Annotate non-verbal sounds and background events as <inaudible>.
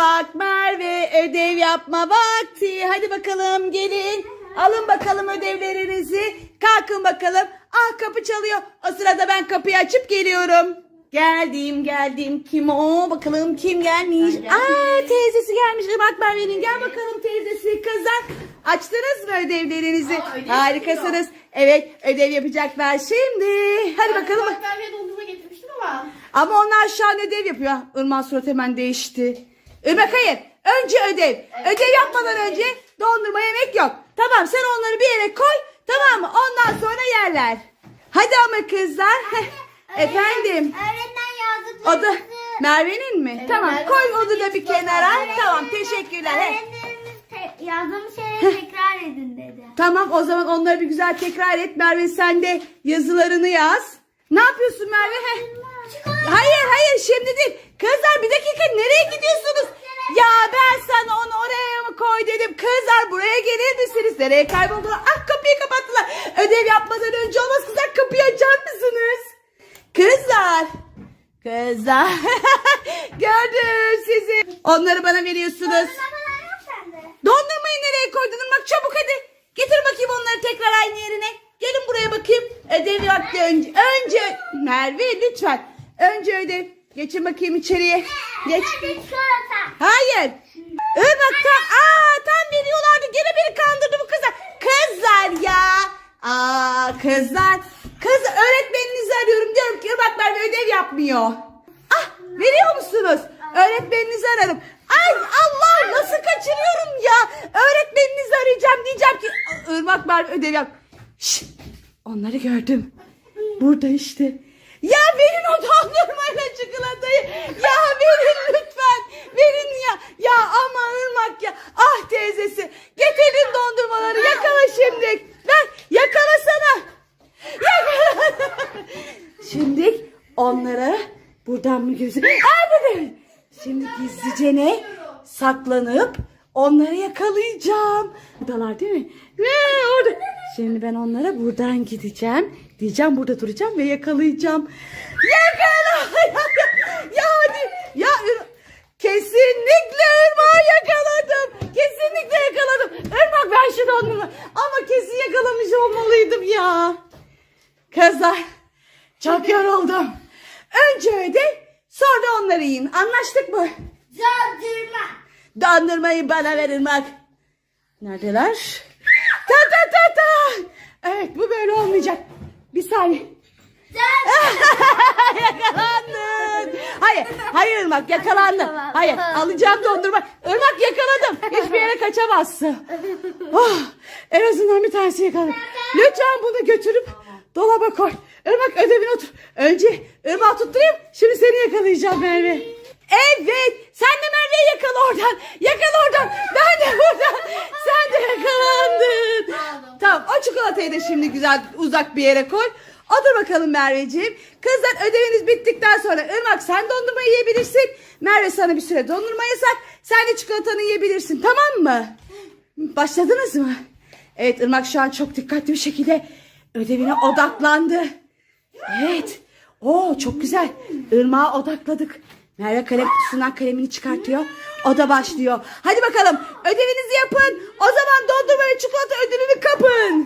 Irmak, Merve ödev yapma vakti. Hadi bakalım gelin. Alın bakalım ödevlerinizi. Kalkın bakalım. Ah kapı çalıyor. O sırada ben kapıyı açıp geliyorum. Geldim geldim. Kim o? Bakalım kim gelmiş? Aa teyzesi gelmiş. Irmak Merve'nin. Gel bakalım teyzesi. Kızlar açtınız mı ödevlerinizi? Aa, ödev Harikasınız. Evet ödev yapacaklar şimdi. Hadi bakalım. Bak ben bir dondurma getirmiştim ama. Ama onlar şu an ödev yapıyor. Irmak surat hemen değişti. Irmak hayır. Önce ödev. Ödev yapmadan önce dondurma yemek yok. Tamam sen onları bir yere koy. Tamam mı? Ondan sonra yerler. Hadi ama kızlar. Heh, Efendim. Öğretmen O da. Merve'nin mi? Evet, tamam Merve koy onu da bir kenara. Öğretmenimiz- Tamam teşekkürler. Öğretmenimiz te- yazdığımız şeyleri tekrar edin dedi. Tamam o zaman onları bir güzel tekrar et. Merve sen de yazılarını yaz. Ne yapıyorsun Merve? Hayır hayır şimdi değil. Kızlar bir dakika nereye gidiyorsunuz? Ya ben sana onu oraya mı koy dedim. Kızlar buraya gelir misiniz? Nereye kayboldular? Ah kapıyı kapattılar. Ödev yapmadan önce olmaz kızlar kapıyı açar mısınız? Kızlar. Kızlar. <laughs> Gördüm sizi. Onları bana veriyorsunuz. Dondurmayı nereye koydun Irmak? Çabuk hadi. Getir bakayım onları tekrar aynı yerine. Gelin buraya bakayım. Ödev vakti önce. Önce Merve lütfen. Önce ödev. Geçin bakayım içeriye. Geç. Hayır. Irmak tam, aa, tam veriyorlardı. Kızlar. Kız öğretmeninizi arıyorum. Diyorum ki Irmak Merve ödev yapmıyor. Ah veriyor musunuz? Öğretmeninizi ararım. Ay Allah nasıl kaçırıyorum ya. Öğretmeninizi arayacağım. Diyeceğim ki Irmak Merve ödev yap. Şşt, onları gördüm. Burada işte. Ya verin o dondurmayla çikolatayı. Ya verin lütfen. Verin ya. Ya aman ırmak ya. Ah teyzesi. Getirin dondurmaları. Yakala şimdi. Ver. Yakalasana. Yakala. Şimdi onları buradan mı gözü? Şimdi gizlice ne? Saklanıp onları yakalayacağım. Buradalar değil mi? Orada. Şimdi ben onlara buradan gideceğim. Diyeceğim burada duracağım ve yakalayacağım. Yakala! <laughs> ya hadi. Ya kesinlikle Irmak'ı yakaladım. Kesinlikle yakaladım. Irmak ver şu dondurma. Ama kesin yakalamış olmalıydım ya. Kızlar çok yoruldum. Önce ödev sonra onları yiyin. Anlaştık mı? Dondurma. Dondurmayı bana verin bak. Neredeler? Ta ta ta ta. Evet bu böyle olmayacak. Bir saniye. <laughs> Yakalandın. Hayır, hayır Irmak yakalandın. Hayır, alacağım dondurma. Irmak yakaladım. Hiçbir yere kaçamazsın. Oh, en azından bir tanesi yakaladım. Lütfen bunu götürüp dolaba koy. Önce Irmak'ı tutturayım. Şimdi seni yakalayacağım Merve. Evet. Sen de Merve'yi yakala oradan. Yakala oradan. Ben de buradan. Sen de yakalandın. Tamam o çikolatayı da şimdi güzel uzak bir yere koy. Otur bakalım Merveciğim. Kızlar ödeviniz bittikten sonra Irmak sen dondurma yiyebilirsin. Merve sana bir süre dondurma yasak. Sen de çikolatanı yiyebilirsin tamam mı? Başladınız mı? Evet Irmak şu an çok dikkatli bir şekilde ödevine odaklandı. Evet. Oo çok güzel. Irmağa odakladık. Merve kalem kutusundan kalemini çıkartıyor. O da başlıyor. Hadi bakalım ödevinizi yapın. O zaman dondurma ve çikolata ödülünü kapın.